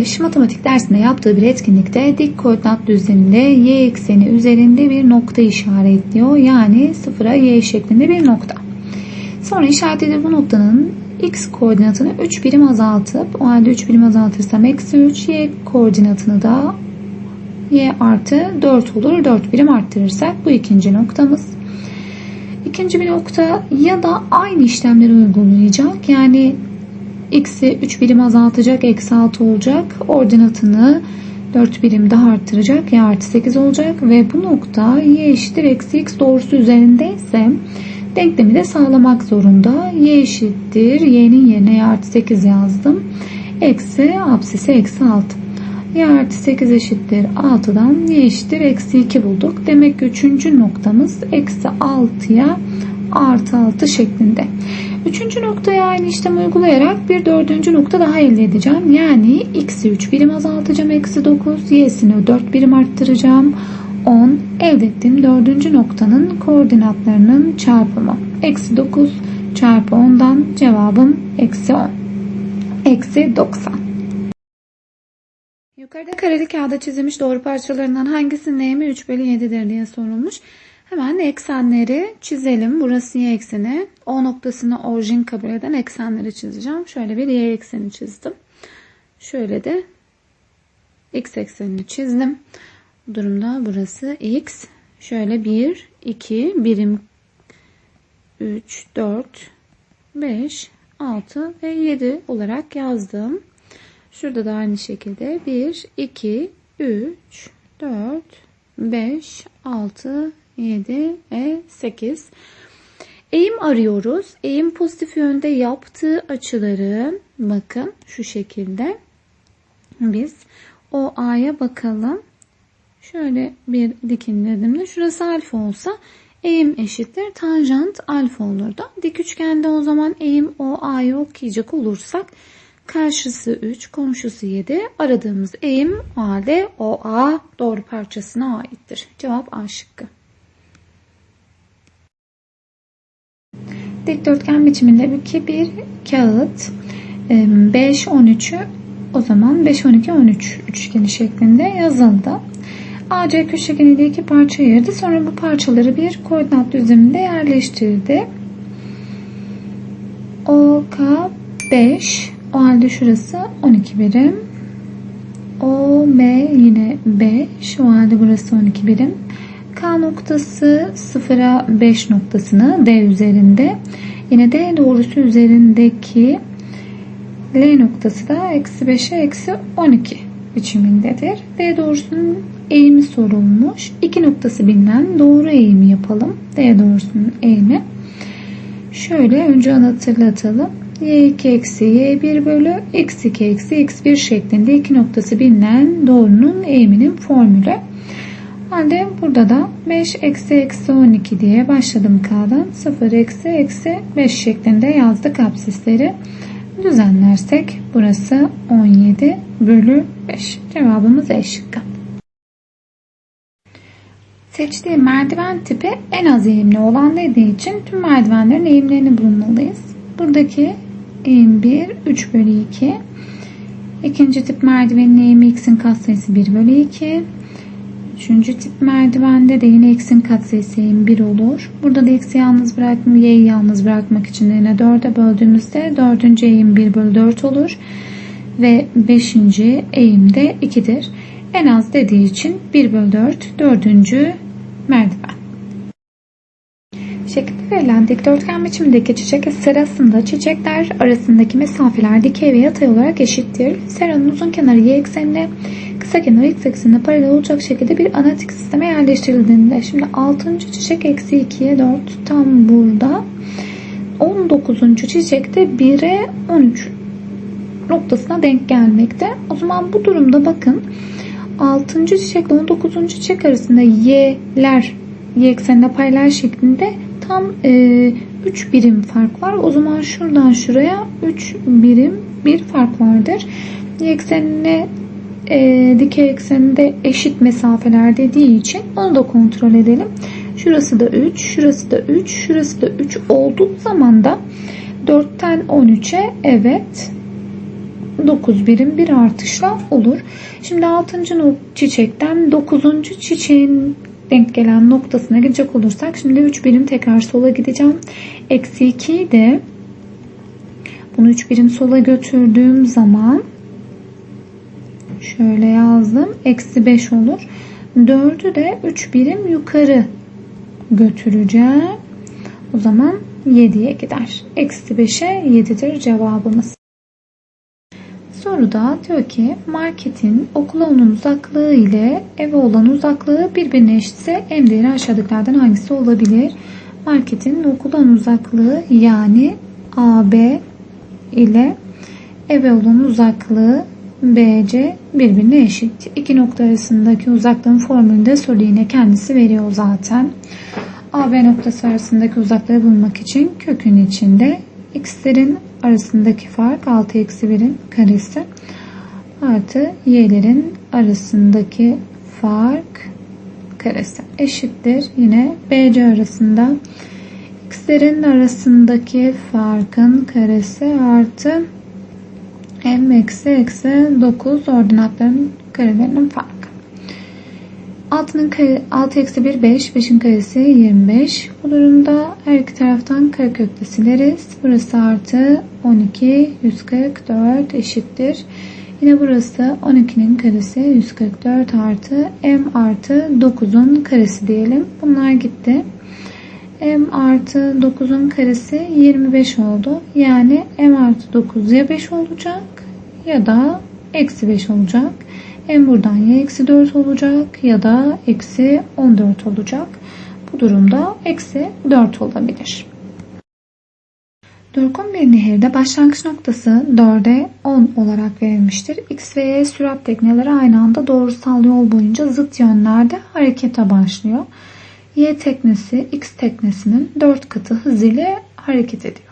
Barış matematik dersinde yaptığı bir etkinlikte dik koordinat düzleminde y ekseni üzerinde bir nokta işaretliyor. Yani sıfıra y şeklinde bir nokta. Sonra işaretlediği bu noktanın x koordinatını 3 birim azaltıp o halde 3 birim azaltırsam eksi 3 y koordinatını da y artı 4 olur. 4 birim arttırırsak bu ikinci noktamız. İkinci bir nokta ya da aynı işlemleri uygulayacak. Yani x'i 3 birim azaltacak. Eksi 6 olacak. Ordinatını 4 birim daha arttıracak. Y artı 8 olacak. Ve bu nokta y eşittir eksi x doğrusu üzerindeyse denklemi de sağlamak zorunda. Y eşittir. Y'nin yerine y artı 8 yazdım. Eksi apsisi eksi 6. Y artı 8 eşittir 6'dan y eşittir eksi 2 bulduk. Demek ki üçüncü noktamız eksi 6'ya artı 6 şeklinde. Üçüncü noktaya aynı işlemi uygulayarak bir dördüncü nokta daha elde edeceğim. Yani x'i 3 birim azaltacağım. Eksi 9. Y'sini 4 birim arttıracağım. 10. Elde ettiğim dördüncü noktanın koordinatlarının çarpımı. Eksi 9 çarpı 10'dan cevabım eksi 10. Eksi 90. Yukarıda kareli kağıda çizilmiş doğru parçalarından hangisinin eğimi 3 bölü 7'dir diye sorulmuş. Hemen eksenleri çizelim. Burası y ekseni. O noktasını orijin kabul eden eksenleri çizeceğim. Şöyle bir y ekseni çizdim. Şöyle de x eksenini çizdim. Bu durumda burası x. Şöyle 1, 2, birim 3, 4, 5, 6 ve 7 olarak yazdım. Şurada da aynı şekilde 1, 2, 3, 4, 5, 6, 7 ve 8. Eğim arıyoruz. Eğim pozitif yönde yaptığı açıları bakın şu şekilde. Biz o A'ya bakalım. Şöyle bir dikinledim de şurası alfa olsa eğim eşittir tanjant alfa olurdu. Dik üçgende o zaman eğim o A'yı okuyacak olursak karşısı 3, komşusu 7. Aradığımız eğim o halde o A doğru parçasına aittir. Cevap A şıkkı. Dikdörtgen biçimindeki bir kağıt 5 13'ü o zaman 5 12 13 üçgeni şeklinde yazıldı. AC köşegeniyle iki parça ayırdı. Sonra bu parçaları bir koordinat düzleminde yerleştirdi. OK 5 o halde şurası 12 birim. OM yine 5 o halde burası 12 birim. K noktası 0'a 5 noktasını D üzerinde. Yine D doğrusu üzerindeki L noktası da eksi 5'e eksi 12 biçimindedir. D doğrusunun eğimi sorulmuş. İki noktası bilinen doğru eğimi yapalım. D doğrusunun eğimi. Şöyle önce hatırlatalım. Y2 eksi Y1 bölü X2 eksi X1 şeklinde iki noktası bilinen doğrunun eğiminin formülü. Halde burada da 5 eksi eksi 12 diye başladım K'dan. 0 eksi eksi 5 şeklinde yazdık absisleri. Düzenlersek burası 17 bölü 5. Cevabımız E şıkkı. Seçtiği merdiven tipi en az eğimli olan dediği için tüm merdivenlerin eğimlerini bulmalıyız. Buradaki eğim 1, 3 bölü 2. İkinci tip merdivenin eğimi x'in katsayısı 1 bölü 2. Üçüncü tip merdivende de yine x'in katsayısı eğim 1 olur. Burada da x'i yalnız bırakma, y'yi yalnız bırakmak için yine 4'e böldüğümüzde dördüncü eğim 1 bölü 4 olur. Ve beşinci eğim de 2'dir. En az dediği için 1 bölü 4 dördüncü merdiven. Şekilde verilen dikdörtgen biçimindeki çiçek sırasında çiçekler arasındaki mesafeler dikey ve yatay olarak eşittir. Seranın uzun kenarı y eksenine, kenarı x eksenine paralel olacak şekilde bir analitik sisteme yerleştirildiğinde şimdi 6. çiçek eksi 2'ye 4 tam burada. 19. çiçekte 1'e 13 noktasına denk gelmekte. O zaman bu durumda bakın 6. çiçekle 19. çiçek arasında y'ler y eksenine paralel şeklinde tam e, 3 birim fark var. O zaman şuradan şuraya 3 birim bir fark vardır. Y eksenine e, dikey ekseninde eşit mesafeler dediği için onu da kontrol edelim. Şurası da 3, şurası da 3, şurası da 3 olduğu zaman da 4'ten 13'e evet 9 birim bir artışla olur. Şimdi 6. çiçekten 9. çiçeğin denk gelen noktasına gidecek olursak şimdi 3 birim tekrar sola gideceğim. Eksi 2'yi de bunu 3 birim sola götürdüğüm zaman şöyle yazdım. Eksi 5 olur. 4'ü de 3 birim yukarı götüreceğim. O zaman 7'ye gider. Eksi 5'e 7'dir cevabımız. Soruda diyor ki marketin okula olan uzaklığı ile eve olan uzaklığı birbirine eşitse m değeri aşağıdakilerden hangisi olabilir? Marketin okuldan uzaklığı yani AB ile eve olan uzaklığı BC birbirine eşit. İki nokta arasındaki uzaklığın formülünde soru yine kendisi veriyor zaten. AB noktası arasındaki uzaklığı bulmak için kökün içinde x'lerin arasındaki fark 6 eksi 1'in karesi artı y'lerin arasındaki fark karesi eşittir. Yine BC arasında x'lerin arasındaki farkın karesi artı m eksi eksi 9 ordinatların karelerinin farkı. 6'nın kare, 6 eksi 1 5. 5'in karesi 25. Bu durumda her iki taraftan karekökle sileriz. Burası artı 12 144 eşittir. Yine burası 12'nin karesi 144 artı m artı 9'un karesi diyelim. Bunlar gitti. M artı 9'un karesi 25 oldu. Yani m artı 9 ya 5 olacak ya da eksi 5 olacak. M buradan ya eksi 4 olacak ya da eksi 14 olacak. Bu durumda eksi 4 olabilir. Durgun bir nehirde başlangıç noktası 4'e 10 olarak verilmiştir. X ve Y sürat tekneleri aynı anda doğrusal yol boyunca zıt yönlerde harekete başlıyor. Y teknesi X teknesinin 4 katı hız ile hareket ediyor.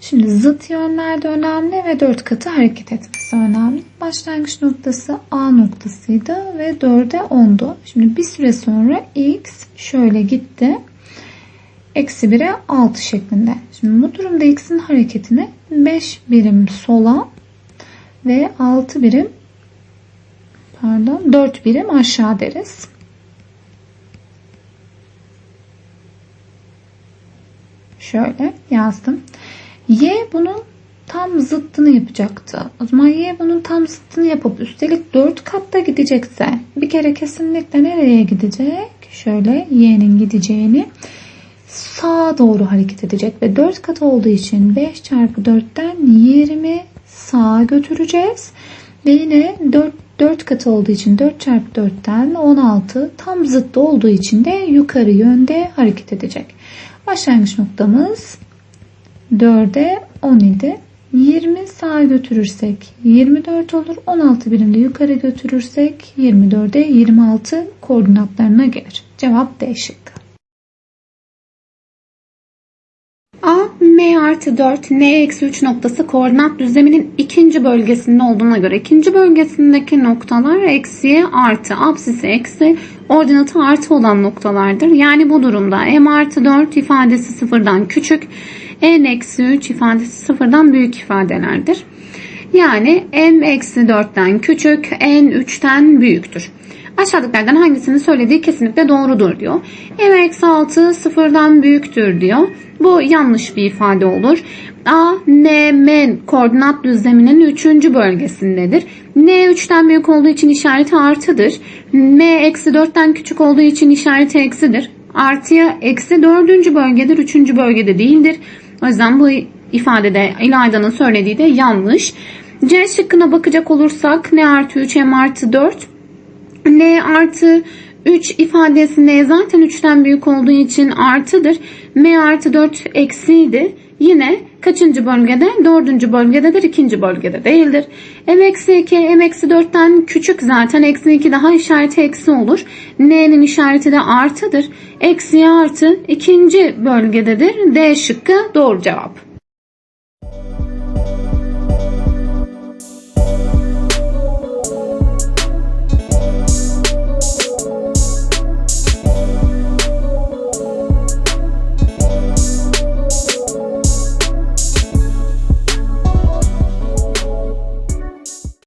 Şimdi zıt yönlerde önemli ve 4 katı hareket etmesi önemli. Başlangıç noktası A noktasıydı ve 4'e 10'du. Şimdi bir süre sonra X şöyle gitti. Eksi 1'e 6 şeklinde. Şimdi bu durumda X'in hareketini 5 birim sola ve 6 birim pardon 4 birim aşağı deriz. Şöyle yazdım. Y bunun tam zıttını yapacaktı. O zaman Y bunun tam zıttını yapıp üstelik 4 katta gidecekse bir kere kesinlikle nereye gidecek? Şöyle Y'nin gideceğini sağa doğru hareket edecek ve 4 kat olduğu için 5 çarpı 4'ten 20 sağa götüreceğiz. Ve yine 4, 4 katı olduğu için 4 çarpı 4'ten 16 tam zıttı olduğu için de yukarı yönde hareket edecek. Başlangıç noktamız 4'e 17. 20 sağa götürürsek 24 olur. 16 birimde yukarı götürürsek 24'e 26 koordinatlarına gelir. Cevap D şıkkı. A, M artı 4, N eksi 3 noktası koordinat düzleminin ikinci bölgesinde olduğuna göre ikinci bölgesindeki noktalar eksiye artı, apsisi eksi, ordinatı artı olan noktalardır. Yani bu durumda M artı 4 ifadesi sıfırdan küçük, N eksi 3 ifadesi sıfırdan büyük ifadelerdir. Yani M eksi 4'ten küçük, N 3'ten büyüktür. Aşağıdakilerden hangisini söylediği kesinlikle doğrudur diyor. M eksi 6 sıfırdan büyüktür diyor. Bu yanlış bir ifade olur. A, N, M koordinat düzleminin 3. bölgesindedir. N 3'ten büyük olduğu için işareti artıdır. M eksi 4'ten küçük olduğu için işareti eksidir. Artıya eksi 4. bölgedir, 3. bölgede değildir. O yüzden bu ifadede İlayda'nın söylediği de yanlış. C şıkkına bakacak olursak N artı 3, M artı 4 N artı 3 ifadesi N zaten 3'ten büyük olduğu için artıdır. M artı 4 eksiydi. Yine kaçıncı bölgede? Dördüncü bölgededir, ikinci bölgede değildir. M eksi 2, M eksi 4'ten küçük zaten. Eksi 2 daha işareti eksi olur. N'nin işareti de artıdır. Eksiye artı ikinci bölgededir. D şıkkı doğru cevap.